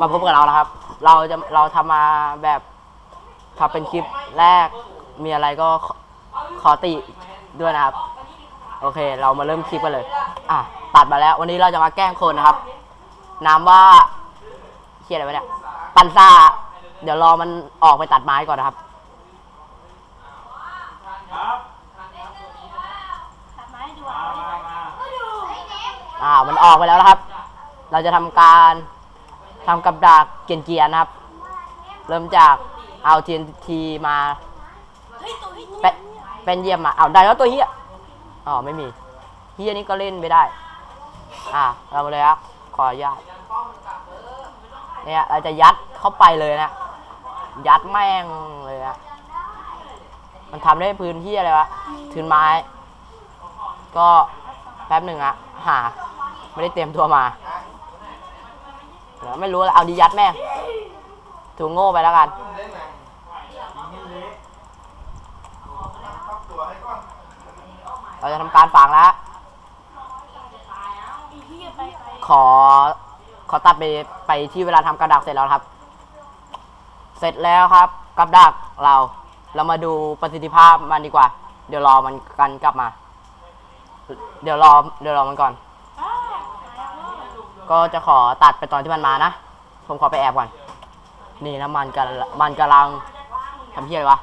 มาพบกับเราแล้วครับ เราจะเราทำมาแบบทำเป็นคลิปแรกมีอะไรก็ขอขอติด้วยนะครับ โอเค เรามาเริ่มคลิปกันเลย อะตัดมาแล้ว วันนี้เราจะมาแกล้งคนนะครับนามว่าเขียอะไรวะเนี่ยปันซ่า เดี๋ยวรอมันออกไปตัดไม้ก่อนนะครับตัดไม้ดูอะอ่ามันออกไปแล้วนะครับ เราจะทำการ ทำกับดักเกียนเกียนะครับ เริ่มจากเอา TNT มาเฮ้ยตัวนี้เป็นเป็นเยี่ยมมาเอาได้แล้วตัวเฮียอ๋อไม่มีเฮียนี่ก็เล่นไม่ได้ อ่าเรามาเลยครับขออนุญาตเนี่ยเราจะยัดเข้าไปเลยนะ ยัดแม่งเลยนะมันทำได้พื้นที่อะไรวะทืนไม้ ก็แป๊บหนึ่งอะหา ไม่ได้เตรียมตัวมา ไม่รู้แล้วเอาดียัดแม่งถูกโง่ไปแล้วกันเราจะทำการฝังแล้วขอ ขอตัดไปไปที่เวลาทำกับดักเสร็จแล้วครับ เสร็จแล้วครับกับดักเรา เรามาดูประสิทธิภาพมันดีกว่า เดี๋ยวรอมันกันกลับมา เดี๋ยวรอ เดี๋ยวรอมันก่อน ก็จะขอตัดไปตอนที่มันมานะ ผมขอไปแอบก่อน นี่นะมันกำลังมันกำลังทำเพี้ยอะไรวะ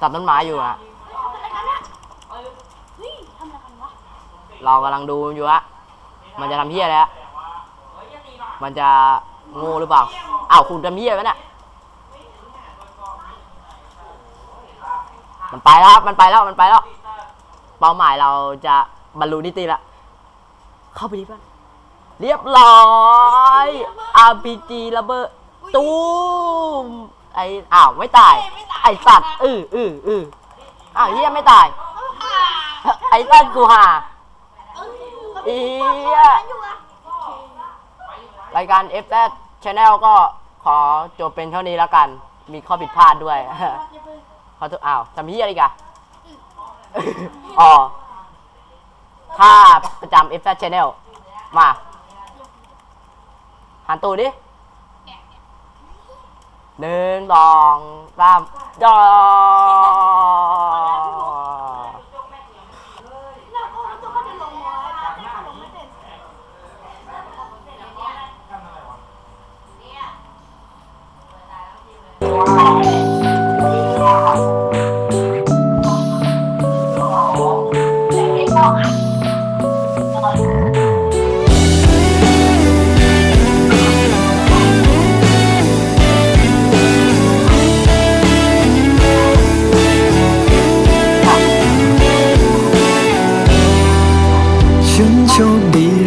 ตัดต้นไม้อยู่อะเฮ้ยทำอะไรกันวะเรากำลังดูอยู่อะมันจะทำเพี้ยอะไรอะมันจะโงูหรือเปล่า อ้าวคุณทำเพี้ยไหมเนี่ยมันไปแล้วมันไปแล้ว มันไปแล้ว เป้าหมายเราจะบรรลุนิติละ เข้าไปดิเพื่อน เรียบร้อย RPG ระเบิดตูมไออ้าวไม่ตาย ไอสัตว์อืออืออืออ้าวเฮียไม่ตาย ไอสัตว์กูห่าเอออียอยู่อะรายการ F Z Channel ก็ขอจบเป็นเท่านี้แล้วกัน มีข้อผิดพลาดด้วยขอโทษอ้าวทำเฮียอะไรกันอ๋อถ้าประจำ F Z Channel มา หันตูดิหนึ่งสองสามจอ เกิ